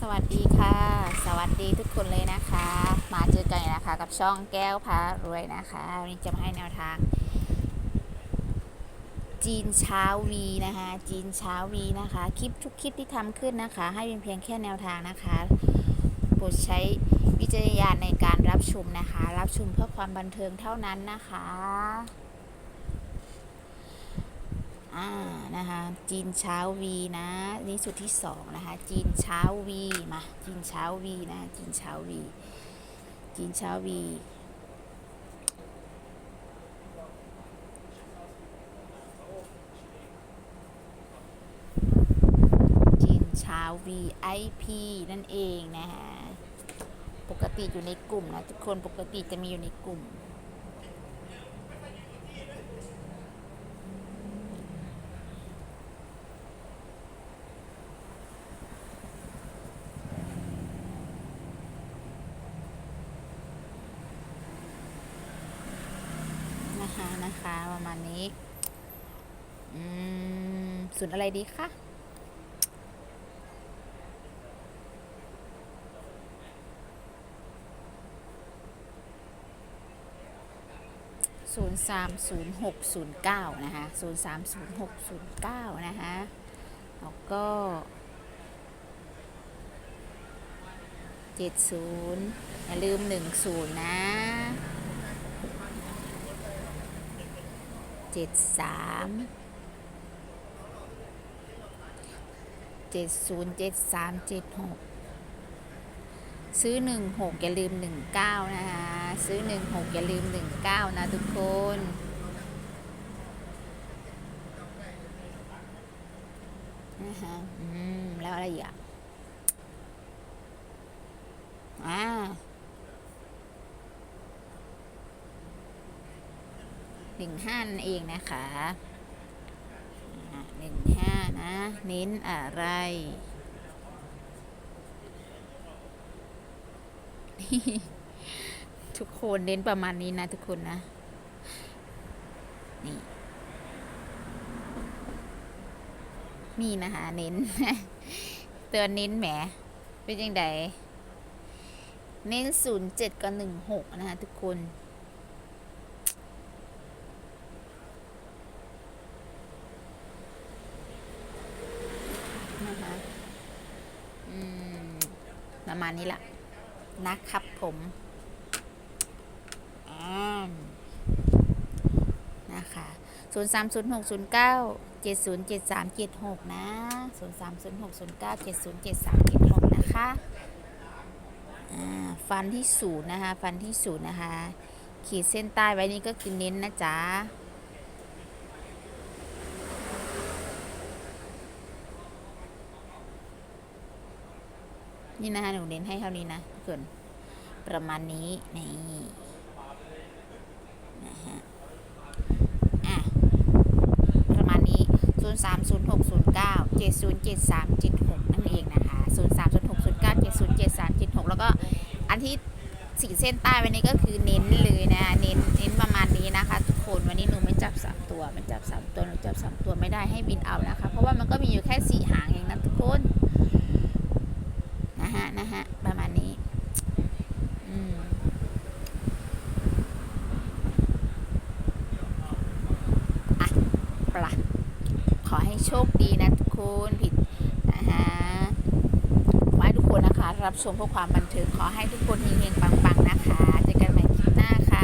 สวัสดีค่ะ สวัสดีทุกคนเลยนะคะ มาเจอกันนะคะ กับช่องแก้วพารวยนะคะวันนี้จะมาให้แนวทาง จีนเช้าวีนะคะ จีนเช้าวีนะคะ คลิปทุกคลิปที่ทำขึ้นนะคะ ให้เป็นเพียงแค่แนวทางนะคะโปรดใช้วิจารณญาณในการรับชมนะคะ รับชมเพื่อความบันเทิงเท่านั้นนะคะ อ่านะคะจีนเช้าวีนะนี่สุดที่สองนะคะจีนเช้าวีมาจีนเช้าวีนะจีนเช้าวีจีนเช้าวีจีนเช้า VIP นั่นเองนะคะปกติอยู่ในกลุ่มนะทุกคนปกติจะมีอยู่ในกลุ่ม นะคะนะคะประมาณนี้อศูนย์อะไรดีคะศูนย์สามศูนย์หกศูนย์เก้านะคะศูนย์สามศูนย์หกศูนย์เก้านะคะแล้วก็เจ็ดศูนย์อย่าลืมหนึ่งศูนย์นะ เจ็ดสามเจ็ดศูนย์เจ็ดสามเจ็ดหกซื้อหนึ่งหกอย่าลืมหนึ่งเก้านะคะซื้อหนึ่งหกอย่าลืมหนึ่งเก้านะทุกคนนะคะอืม แล้วอะไรอีกอะอ่า หนึ่งห้านั่นเองนะคะหนึ่งห้านะ เน้นอะไร ทุกคนเน้นประมาณนี้นะทุกคนนะ นี่มีนะคะเน้นเตือนเน้นแหมเป็นยังไงเน้นศูนย์เจ็ดกับหนึ่งหกนะคะทุกคน นะคะประมาณนี้แหละนะครับผมนะคะศูนย์สามศูนย์หกศูนย์เก้าเจ็ดศูนย์เจ็ดสามเจ็ดหกนะศูนย์สามศูนย์หกศูนย์เก้าเจ็ดศูนย์เจ็ดสามเจ็ดหกนะคะฟันที่ศูนย์นะคะ ฟันที่ศูนย์นะคะ ขีดเส้นใต้ไว้นี่ก็คือเน้นนะจ๊ะ นี่นะคะหนูเน้นให้เท่านี้นะทุกคนประมาณนี้นี่นะฮะอะประมาณนี้ 0 3 0 6 0 9 7 0 7 3 7 6 นั่นเองนะคะ 0 3 0 6 0 9 7 0 7 3 7 6 แล้วก็อันที่สีเส้นใต้ไว้นี้ก็คือเน้นเลยนะ เน้นเน้นประมาณนี้นะคะ ทุกคนวันนี้หนูไม่จับสามตัวไม่จับสามตัวหนูจับสามตัวไม่ได้ให้บินเอานะคะ เพราะว่ามันก็มีอยู่แค่สี่หางเองนะทุกคน ฮะ ประมาณนี้อะปละขอให้โชคดีนะทุกคนผิดนะฮะขอให้ทุกคนนะคะ รับชมเพื่อความบันเทิงขอให้ทุกคนเฮงๆปังๆนะคะ เจอกันใหม่คลิปหน้าค่ะ